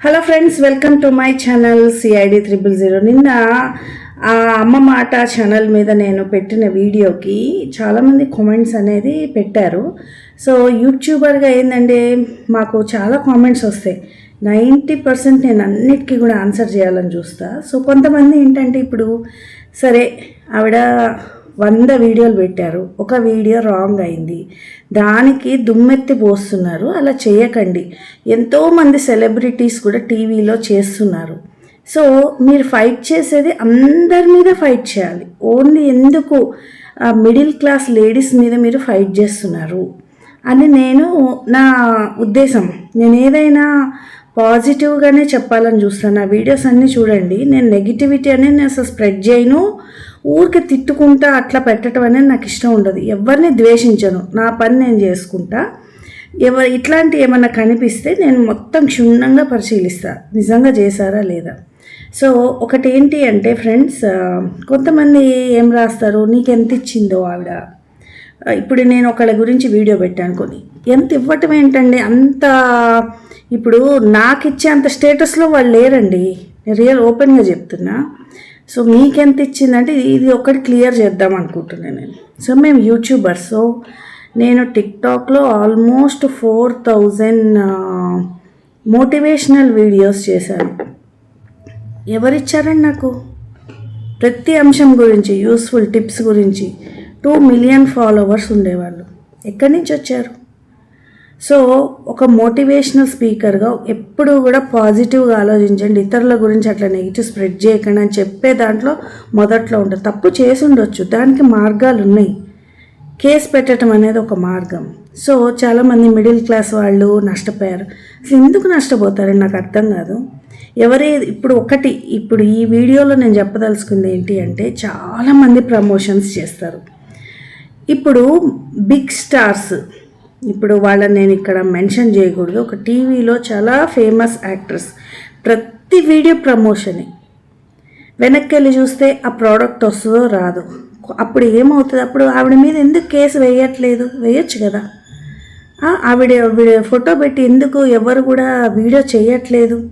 Hello friends welcome to my channel C I D triple zero నిన్న ఆ అమ్మ మాట ఛానల్ మీద నేను పెట్టిన వీడియోకి చాలామంది కామెంట్స్ అనేది పెట్టారు. సో యూట్యూబర్గా ఏంటంటే మాకు చాలా కామెంట్స్ వస్తాయి. నైంటీ పర్సెంట్ నేను అన్నిటికీ కూడా ఆన్సర్ చేయాలని చూస్తా. సో కొంతమంది ఏంటంటే ఇప్పుడు సరే ఆవిడ వంద వీడియోలు పెట్టారు. ఒక వీడియో రాంగ్ అయింది. దానికి దుమ్మెత్తి పోస్తున్నారు. అలా చేయకండి. ఎంతోమంది సెలబ్రిటీస్ కూడా టీవీలో చేస్తున్నారు. సో మీరు ఫైట్ చేసేది అందరి మీద ఫైట్ చేయాలి. ఓన్లీ ఎందుకు మిడిల్ క్లాస్ లేడీస్ మీద మీరు ఫైట్ చేస్తున్నారు? అని నేను నా ఉద్దేశం. నేను ఏదైనా పాజిటివ్గానే చెప్పాలని చూస్తాను ఆ వీడియోస్ అన్నీ చూడండి. నేను నెగిటివిటీ అనేది నేను అసలు స్ప్రెడ్ చేయను. ఊరికి తిట్టుకుంటా అట్లా పెట్టడం అనేది నాకు ఇష్టం ఉండదు. ఎవరిని ద్వేషించను. నా పని నేను చేసుకుంటా. ఎవరు ఇట్లాంటి ఏమన్నా కనిపిస్తే నేను మొత్తం క్షుణ్ణంగా పరిశీలిస్తా. నిజంగా చేశారా లేదా? సో ఒకటి ఏంటి అంటే ఫ్రెండ్స్ కొంతమంది ఏం రాస్తారు? నీకు ఎంత ఇచ్చిందో ఆవిడ? ఇప్పుడు నేను ఒకళ్ళ గురించి వీడియో పెట్టాను కొని ఎంత ఇవ్వటం ఏంటండి? అంత ఇప్పుడు నాకు ఇచ్చే అంత స్టేటస్లో వాళ్ళు లేరండి. రియల్ ఓపెన్గా చెప్తున్నా. సో మీకెంత ఇచ్చిందంటే ఇది ఒకటి క్లియర్ చేద్దాం అనుకుంటున్నాను నేను. సో మేము యూట్యూబర్స్. సో నేను టిక్టాక్లో almost four thousand motivational videos చేశాను. ఎవరిచ్చారండి నాకు? ప్రతి అంశం గురించి యూస్ఫుల్ టిప్స్ గురించి. టూ మిలియన్ ఫాలోవర్స్ ఉండేవాళ్ళు. ఎక్కడి నుంచి వచ్చారు? సో ఒక మోటివేషనల్ స్పీకర్గా ఎప్పుడు కూడా పాజిటివ్గా ఆలోచించండి. ఇతరుల గురించి అట్లా నెగిటివ్ స్ప్రెడ్ చేయకండి అని చెప్పే దాంట్లో మొదట్లో ఉంటుంది తప్పు చేసి ఉండొచ్చు. దానికి మార్గాలు ఉన్నాయి. కేసు పెట్టడం అనేది ఒక మార్గం. సో చాలామంది మిడిల్ క్లాస్ వాళ్ళు నష్టపోయారు. అసలు ఎందుకు నష్టపోతారని నాకు అర్థం కాదు. ఎవరే ఇప్పుడు ఒకటి ఇప్పుడు ఈ వీడియోలో నేను చెప్పదలుచుకుంది ఏంటి అంటే చాలామంది ప్రమోషన్స్ చేస్తారు. ఇప్పుడు బిగ్ స్టార్స్. ఇప్పుడు వాళ్ళని నేను ఇక్కడ మెన్షన్ చేయకూడదు. ఒక టీవీలో చాలా ఫేమస్ యాక్ట్రెస్. ప్రతి వీడియో ప్రమోషనే. వెనక్కి వెళ్ళి చూస్తే ఆ ప్రోడక్ట్ వస్తుందో రాదు. అప్పుడు ఏమవుతుంది? అప్పుడు ఆవిడ మీద ఎందుకు కేసు వేయట్లేదు? వేయచ్చు కదా. ఆవిడ ఆవిడ ఫోటో పెట్టి ఎందుకు ఎవరు కూడా వీడియో చేయట్లేదు?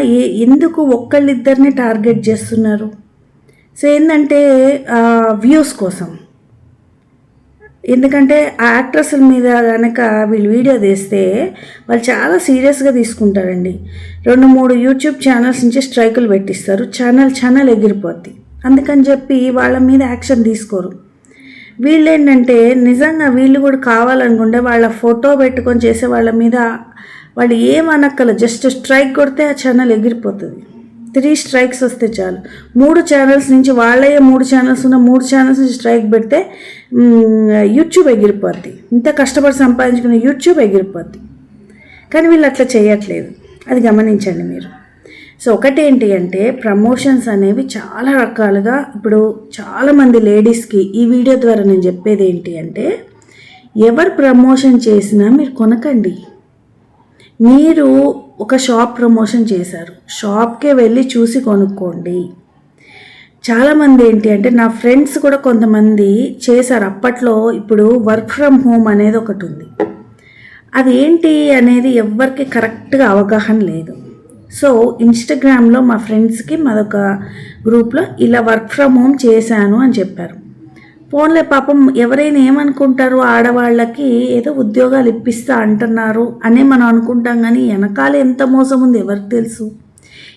ఏ ఎందుకు ఒక్కళ్ళిద్దరిని టార్గెట్ చేస్తున్నారు? సో ఏంటంటే వ్యూస్ కోసం. ఎందుకంటే ఆ యాక్ట్రెస్ల మీద కనుక వీళ్ళు వీడియో తీస్తే వాళ్ళు చాలా సీరియస్గా తీసుకుంటారండి. రెండు మూడు యూట్యూబ్ ఛానల్స్ నుంచి స్ట్రైకులు పెట్టిస్తారు. Channel channel ఎగిరిపోద్ది. అందుకని చెప్పి వాళ్ళ మీద యాక్షన్ తీసుకోరు. వీళ్ళు ఏంటంటే నిజంగా వీళ్ళు కూడా కావాలనుకుంటే వాళ్ళ ఫోటో పెట్టుకొని చేసే వాళ్ళ మీద వాళ్ళు ఏమనక్కల జస్ట్ స్ట్రైక్ కొడితే ఆ ఛానల్ ఎగిరిపోతుంది. త్రీ స్ట్రైక్స్ వస్తే చాలు. మూడు ఛానల్స్ నుంచి వాళ్ళయ్యే మూడు ఛానల్స్ ఉన్న మూడు ఛానల్స్ నుంచి స్ట్రైక్ పెడితే యూట్యూబ్ ఎగిరిపోద్ది. ఇంత కష్టపడి సంపాదించుకున్న యూట్యూబ్ ఎగిరిపోద్ది. కానీ వీళ్ళు అట్లా చేయట్లేదు. అది గమనించండి మీరు. సో ఒకటేంటి అంటే ప్రమోషన్స్ అనేవి చాలా రకాలుగా ఇప్పుడు చాలామంది లేడీస్కి ఈ వీడియో ద్వారా నేను చెప్పేది ఏంటి అంటే ఎవరు ప్రమోషన్ చేసినా మీరు కొనకండి. మీరు ఒక షాప్ ప్రమోషన్ చేశారు. షాప్కే వెళ్ళి చూసి కొనుక్కోండి. చాలామంది ఏంటి అంటే నా ఫ్రెండ్స్ కూడా కొంతమంది చేశారు. అప్పట్లో ఇప్పుడు వర్క్ ఫ్రమ్ హోమ్ అనేది ఒకటి ఉంది. అది ఏంటి అనేది ఎవ్వరికి కరెక్ట్గా అవగాహన లేదు. సో ఇన్స్టాగ్రామ్లో మా ఫ్రెండ్స్కి మాదొక గ్రూప్లో ఇలా వర్క్ ఫ్రమ్ హోమ్ చేశాను అని చెప్పారు. పోన్లే పాపం ఎవరైనా ఏమనుకుంటారు ఆడవాళ్ళకి ఏదో ఉద్యోగాలు ఇప్పిస్తా అంటున్నారు అనే మనం అనుకుంటాం కానీ వెనకాల ఎంత మోసం ఉంది ఎవరికి తెలుసు?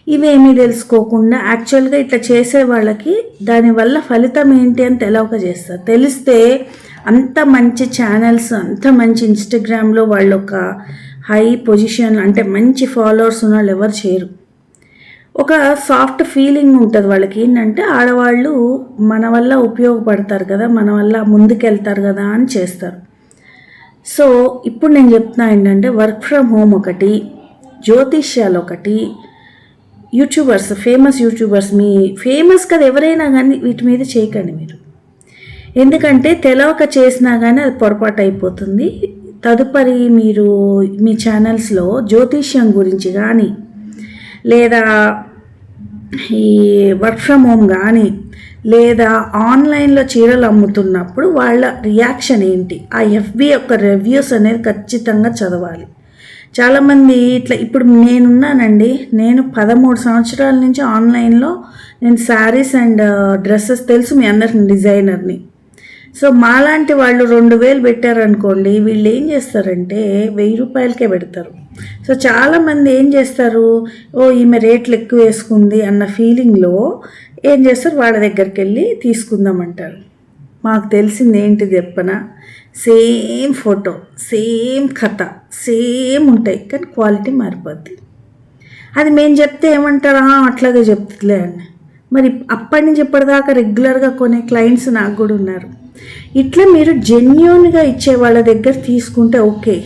ఇవేమీ తెలుసుకోకుండా యాక్చువల్గా ఇట్లా చేసే వాళ్ళకి దానివల్ల ఫలితం ఏంటి అని తెలవక చేస్తారు తెలిస్తే అంత మంచి ఛానల్స్ అంత మంచి ఇన్స్టాగ్రామ్లో వాళ్ళు ఒక హై పొజిషన్ అంటే మంచి ఫాలోవర్స్ ఉన్న వాళ్ళు ఎవరు చేయరు. ఒక సాఫ్ట్ ఫీలింగ్ ఉంటుంది వాళ్ళకి. ఏంటంటే ఆడవాళ్ళు మన వల్ల ఉపయోగపడతారు కదా మన వల్ల ముందుకెళ్తారు కదా అని చేస్తారు. సో ఇప్పుడు నేను చెప్తున్నా ఏంటంటే వర్క్ ఫ్రమ్ హోమ్ ఒకటి జ్యోతిష్యాలు ఒకటి యూట్యూబర్స్ ఫేమస్ యూట్యూబర్స్ మీ ఫేమస్ కదా ఎవరైనా కానీ వీటి మీద చేయకండి మీరు. ఎందుకంటే తెలవక చేసినా కానీ అది పొరపాటు అయిపోతుంది. తదుపరి మీరు మీ ఛానల్స్లో జ్యోతిష్యం గురించి కానీ లేదా ఈ వర్క్ ఫ్రమ్ హోమ్ కానీ లేదా ఆన్లైన్లో చీరలు అమ్ముతున్నప్పుడు వాళ్ళ రియాక్షన్ ఏంటి? ఆ ఎఫ్బి యొక్క రివ్యూస్ అనేది ఖచ్చితంగా చదవాలి. చాలామంది ఇట్లా ఇప్పుడు నేనున్నానండి నేను పదమూడు సంవత్సరాల నుంచి ఆన్లైన్లో నేను శారీస్ అండ్ డ్రెస్సెస్ తెలుసు మీ అందరికి డిజైనర్ని సో మాలాంటి వాళ్ళు రెండు వేలు పెట్టారనుకోండి వీళ్ళు ఏం చేస్తారంటే వెయ్యి రూపాయలకే పెడతారు. సో చాలామంది ఏం చేస్తారు? ఓ ఈమె రేట్లు ఎక్కువ వేసుకుంది అన్న ఫీలింగ్లో ఏం చేస్తారు? వాళ్ళ దగ్గరికి వెళ్ళి తీసుకుందామంటారు. మాకు తెలిసింది ఏంటి చెప్పన? సేమ్ ఫోటో సేమ్ కథ సేమ్ ఉంటాయి కానీ క్వాలిటీ మారిపోద్ది. అది మేము చెప్తే ఏమంటారా? అట్లాగే చెప్తుందిలే అని. మరి అప్పటి నుంచి ఇప్పటిదాకా రెగ్యులర్గా కొనే క్లయింట్స్ నాకు కూడా ఉన్నారు. ఇట్లా మీరు జెన్యున్గా ఇచ్చే వాళ్ళ దగ్గర తీసుకుంటే ఓకే.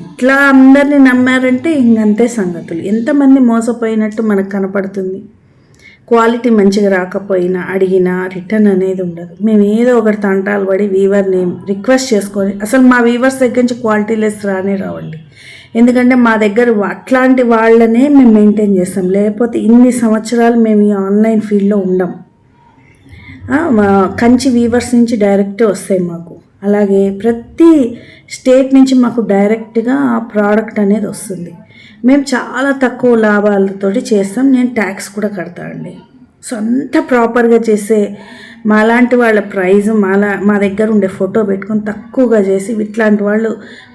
ఇట్లా అందరినీ నమ్మారంటే ఇంకంతే సంగతులు. ఎంతమంది మోసపోయినట్టు మనకు కనపడుతుంది. క్వాలిటీ మంచిగా రాకపోయినా అడిగినా రిటర్న్ అనేది ఉండదు. మేము ఏదో ఒకటి తంటాలు పడి వీవర్ని రిక్వెస్ట్ చేసుకొని అసలు మా వీవర్స్ దగ్గర నుంచి క్వాలిటీ లెస్ రానే రావండి. ఎందుకంటే మా దగ్గర అట్లాంటి వాళ్ళనే మేము మెయింటైన్ చేస్తాం. లేకపోతే ఇన్ని సంవత్సరాలు మేము ఈ ఆన్లైన్ ఫీల్డ్లో ఉండం. కంచి వీవర్స్ నుంచి డైరెక్ట్ వస్తాయి మాకు. అలాగే ప్రతి స్టేట్ నుంచి మాకు డైరెక్ట్గా ఆ ప్రోడక్ట్ అనేది వస్తుంది. మేము చాలా తక్కువ లాభాలతోటి చేస్తాం. నేను ట్యాక్స్ కూడా కడతా అండి. సో అంత ప్రాపర్గా చేసే మాలాంటి వాళ్ళ ప్రైజ్ మాలా మా దగ్గర ఉండే ఫోటో పెట్టుకొని తక్కువగా చేసి ఇట్లాంటి వాళ్ళు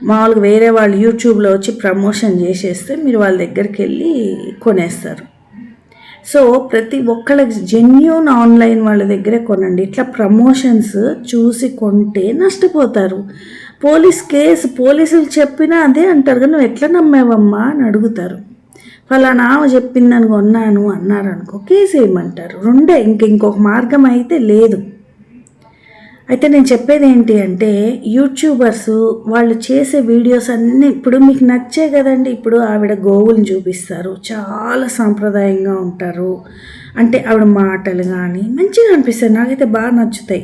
మామూలుగా వేరే వాళ్ళు యూట్యూబ్లో వచ్చి ప్రమోషన్ చేసేస్తే మీరు వాళ్ళ దగ్గరికి వెళ్ళి కొనేస్తారు. సో ప్రతి ఒక్కళ్ళ జెన్యున్ ఆన్లైన్ వాళ్ళ దగ్గరే కొనండి. ఇట్లా ప్రమోషన్స్ చూసి కొంటే నష్టపోతారు. పోలీస్ కేసు పోలీసులు చెప్పినా అదే అంటారు. కానీ నువ్వు ఎట్లా నమ్మేవమ్మా అని అడుగుతారు. ఫలానా ఆమె చెప్పిందని కొన్నాను అన్నారు అనుకో కేసు వేయమంటారు రెండే ఇంక ఇంకొక మార్గం అయితే లేదు. అయితే నేను చెప్పేది ఏంటి అంటే యూట్యూబర్స్ వాళ్ళు చేసే వీడియోస్ అన్నీ ఇప్పుడు మీకు నచ్చే కదండి ఇప్పుడు ఆవిడ గోవులను చూపిస్తారు. చాలా సాంప్రదాయంగా ఉంటారు. అంటే ఆవిడ మాటలు కానీ మంచిగా అనిపిస్తాయి నాకైతే బాగా నచ్చుతాయి.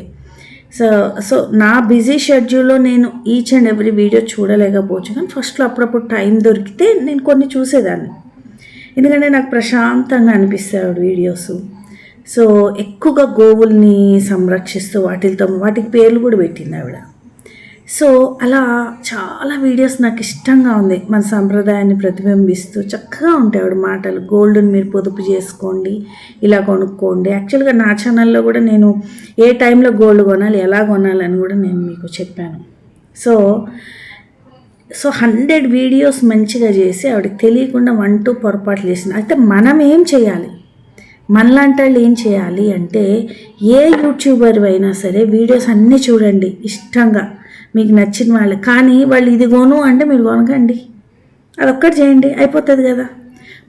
సో సో నా బిజీ షెడ్యూల్లో నేను ఈచ్ అండ్ ఎవ్రీ వీడియో చూడలేకపోవచ్చు. కానీ ఫస్ట్లో అప్పుడప్పుడు టైం దొరికితే నేను కొన్ని చూసేదాన్ని. ఎందుకంటే నాకు ప్రశాంతంగా అనిపిస్తాయి ఆవిడ వీడియోస్ సో ఎక్కువగా గోవుల్ని సంరక్షిస్తూ వాటితో వాటికి పేర్లు కూడా పెట్టింది ఆవిడ. సో అలా చాలా వీడియోస్ నాకు ఇష్టంగా ఉంది మన సంప్రదాయాన్ని ప్రతిబింబిస్తూ చక్కగా ఉంటాయి ఆవిడ మాటలు. గోల్డ్ని మీరు పొదుపు చేసుకోండి ఇలా కొనుక్కోండి. యాక్చువల్గా నా ఛానల్లో కూడా నేను ఏ టైంలో గోల్డ్ కొనాలి ఎలా కొనాలని కూడా నేను మీకు చెప్పాను. సో సో హండ్రెడ్ వీడియోస్ మంచిగా చేసి ఆవిడకి తెలియకుండా వన్ టూ పొరపాట్లు చేసింది. అయితే మనం ఏం చేయాలి? మనలాంటి వాళ్ళు ఏం చేయాలి అంటే ఏ యూట్యూబర్ అయినా సరే వీడియోస్ అన్నీ చూడండి ఇష్టంగా. మీకు నచ్చిన వాళ్ళు. కానీ వాళ్ళు ఇది కొను అంటే మీరు కొనకండి. అదొక్కటి చేయండి అయిపోతుంది కదా.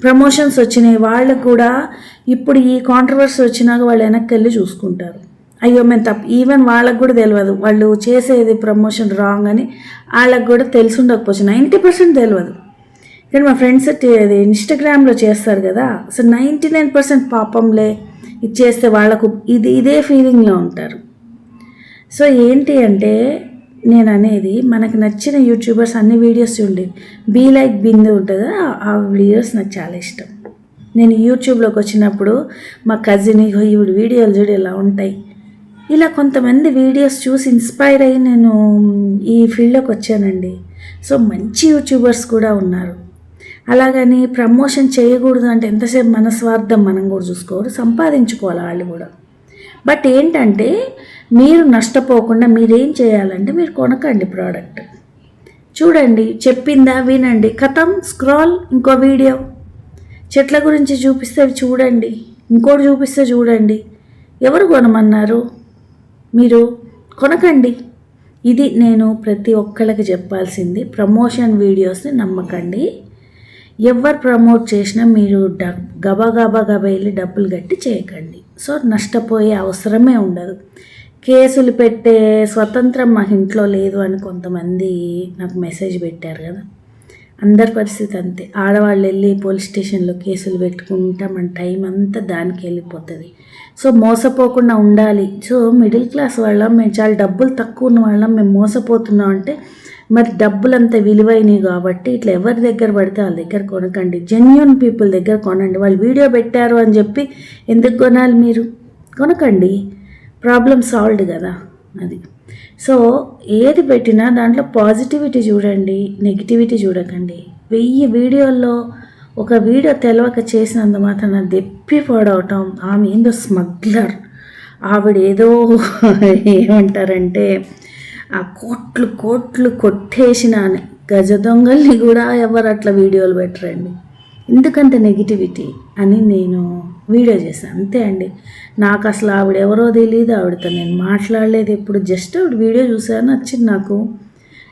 ప్రమోషన్స్ వచ్చినాయి వాళ్ళకు కూడా ఇప్పుడు ఈ కాంట్రవర్సీ వచ్చినాక వాళ్ళు వెనక్కి వెళ్ళి చూసుకుంటారు. అయ్యో మేము తప్పు ఈవెన్ వాళ్ళకు కూడా తెలియదు వాళ్ళు చేసేది ప్రమోషన్ రాంగ్ అని వాళ్ళకు కూడా తెలిసి ఉండకపోవచ్చు. నైంటీ పర్సెంట్ తెలియదు కానీ మా ఫ్రెండ్స్ అది ఇన్స్టాగ్రామ్లో చేస్తారు కదా సో నైంటీ నైన్ పర్సెంట్ పాపంలే ఇది చేస్తే వాళ్ళకు ఇది ఇదే ఫీలింగ్లో ఉంటారు. సో ఏంటి అంటే నేను అనేది మనకు నచ్చిన యూట్యూబర్స్ అన్ని వీడియోస్ చూడండి. బీ లైక్ బిందు ఉంటుంది ఆ- వీడియోస్ నాకు చాలా ఇష్టం. నేను యూట్యూబ్లోకి వచ్చినప్పుడు మా కజిన్ ఇగో ఈవిడ వీడియోలు చూడు ఇలా ఉంటాయి. ఇలా కొంతమంది వీడియోస్ చూసి ఇన్స్పైర్ అయ్యి నేను ఈ ఫీల్డ్లోకి వచ్చానండి. సో మంచి యూట్యూబర్స్ కూడా ఉన్నారు. అలాగని ప్రమోషన్ చేయకూడదు అంటే ఎంతసేపు మన స్వార్థం మనం కూడా చూసుకోరు సంపాదించుకోవాలి వాళ్ళు కూడా. బట్ ఏంటంటే మీరు నష్టపోకుండా మీరేం చేయాలంటే మీరు కొనకండి ప్రోడక్ట్. చూడండి చెప్పిందా వినండి. కథం స్క్రాల్ ఇంకో వీడియో. చెట్ల గురించి చూపిస్తే అవి చూడండి ఇంకోటి చూపిస్తే చూడండి. ఎవరు కొనమన్నారు? మీరు కొనకండి. ఇది నేను ప్రతి ఒక్కళ్ళకి చెప్పాల్సింది. ప్రమోషన్ వీడియోస్ని నమ్మకండి. ఎవరు ప్రమోట్ చేసినా మీరు డబ్ గబా గబా గబా వెళ్ళి డబ్బులు గట్టి చేయకండి. సో నష్టపోయే అవసరమే ఉండదు. కేసులు పెట్టే స్వతంత్రం మా ఇంట్లో లేదు అని కొంతమంది నాకు మెసేజ్ పెట్టారు కదా. అందరి పరిస్థితి అంతే. ఆడవాళ్ళు వెళ్ళి పోలీస్ స్టేషన్లో కేసులు పెట్టుకుంటా మన టైం అంతా దానికి వెళ్ళిపోతుంది. సో మోసపోకుండా ఉండాలి. సో మిడిల్ క్లాస్ వాళ్ళం మేము చాలా డబ్బులు తక్కువ ఉన్న వాళ్ళం మేము మోసపోతున్నాం అంటే మరి డబ్బులు అంత విలువైనవి కాబట్టి ఇట్లా ఎవరి దగ్గర పడితే వాళ్ళ దగ్గర కొనకండి. జెన్యున్ పీపుల్ దగ్గర కొనండి. వాళ్ళు వీడియో పెట్టారు అని చెప్పి ఎందుకు కొనాలి మీరు? కొనకండి. ప్రాబ్లం సాల్వ్డ్ కదా అది. సో ఏది పెట్టినా దాంట్లో పాజిటివిటీ చూడండి నెగిటివిటీ చూడకండి. వెయ్యి వీడియోల్లో ఒక వీడియో తెలవక చేసినంత మాత్రం దెప్పి పాడవటం. ఆమె ఏందో స్మగ్లర్. ఆవిడ ఏదో ఏమంటారంటే ఆ కోట్లు కోట్లు కొట్టేసిన గజ దొంగల్ని కూడా ఎవరు అట్లా వీడియోలు పెట్టరండి? ఎందుకంత నెగిటివిటీ అని నేను వీడియో చేశాను. అంతే అండి. నాకు అసలు ఆవిడ ఎవరో తెలియదు ఆవిడతో. నేను మాట్లాడలేదు ఎప్పుడు. జస్ట్ ఆవిడ వీడియో చూసాను నచ్చింది నాకు.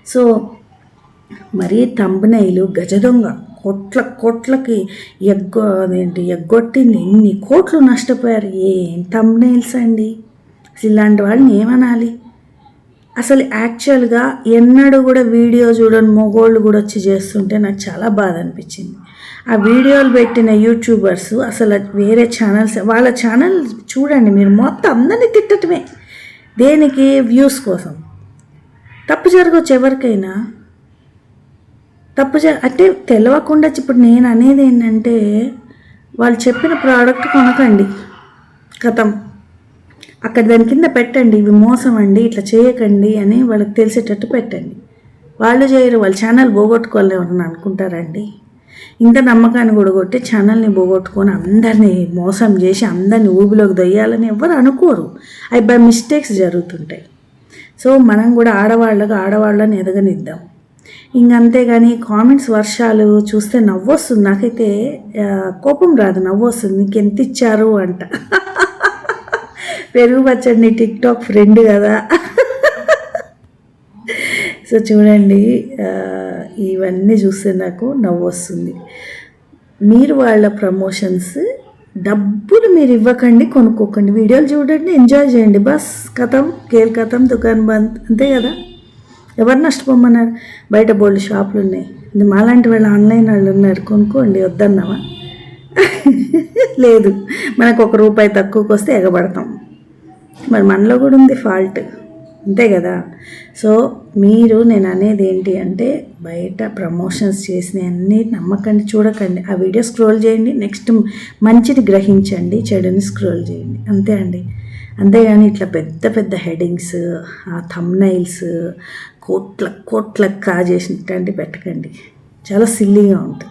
సో మరీ తంబనైలు గజ దొంగ కోట్ల కోట్లకి ఎగ్గొ అదేంటి ఎగ్గొట్టింది. ఎన్ని కోట్లు నష్టపోయారు. ఏం తంబనైల్స్ అండి? ఇలాంటి వాళ్ళని ఏమనాలి? అసలు యాక్చువల్గా ఎన్నడూ కూడా వీడియో చూడని మొగోళ్ళు కూడా వచ్చి చేస్తుంటే నాకు చాలా బాధ అనిపించింది. ఆ వీడియోలు పెట్టిన యూట్యూబర్స్ అసలు వేరే ఛానల్స్ వాళ్ళ ఛానల్ చూడండి మీరు మొత్తం అందరినీ తిట్టటమే దేనికి? వ్యూస్ కోసం. తప్పు జరగవచ్చు ఎవరికైనా. తప్పు జ అంటే తెలవకుండా ఇప్పుడు నేను అనేది ఏంటంటే వాళ్ళు చెప్పిన ప్రోడక్ట్ కొనకండి. కథం. అక్కడ దాని కింద పెట్టండి ఇవి మోసం అండి ఇట్లా చేయకండి అని వాళ్ళకి తెలిసేటట్టు పెట్టండి. వాళ్ళు చేయరు వాళ్ళ ఛానల్ పోగొట్టుకోవాలని అనుకుంటారండి? ఇంత నమ్మకాన్ని కూడగొట్టి ఛానల్ని పోగొట్టుకొని అందరినీ మోసం చేసి అందరినీ ఊబిలోకి దొయ్యాలని ఎవరు అనుకోరు. అవి బై మిస్టేక్స్ జరుగుతుంటాయి. సో మనం కూడా ఆడవాళ్ళకు ఆడవాళ్ళని ఎదగనిద్దాం. ఇంకంతేగాని కామెంట్స్ వర్షాలు చూస్తే నవ్వొస్తుంది. నాకైతే కోపం రాదు నవ్వొస్తుంది. నీకు ఎంత ఇచ్చారు అంట. పెరుగు పచ్చడి టిక్ టాక్ ఫ్రెండ్ కదా. సో చూడండి ఇవన్నీ చూస్తే నాకు నవ్వు వస్తుంది. మీరు వాళ్ళ ప్రమోషన్స్ డబ్బులు మీరు ఇవ్వకండి కొనుక్కోకండి. వీడియోలు చూడండి ఎంజాయ్ చేయండి. బస్ కథం కేల్ కథం దుకాణం బంద్ అంతే కదా? ఎవరు నష్టపోమన్నారు? బయట బోల్డ్ షాపులు ఉన్నాయి. మాలాంటి వాళ్ళు ఆన్లైన్ వాళ్ళు ఉన్నారు. కొనుక్కోండి వద్దన్నావా? లేదు. మనకు ఒక రూపాయి తక్కువకి వస్తే ఎగబడతాం. మరి మనలో కూడా ఉంది ఫాల్ట్ అంతే కదా? సో మీరు నేను అనేది ఏంటి అంటే బయట ప్రమోషన్స్ చేసిన అన్నీ నమ్మకండి చూడకండి. ఆ వీడియో స్క్రోల్ చేయండి నెక్స్ట్ మంచిది గ్రహించండి చెడుని స్క్రోల్ చేయండి. అంతే అండి. అంతేగాని ఇట్లా పెద్ద పెద్ద హెడింగ్స్ ఆ థమ్నైల్స్ కోట్ల కోట్ల కాజేసినట్టు పెట్టకండి. చాలా సిల్లీగా ఉంటుంది.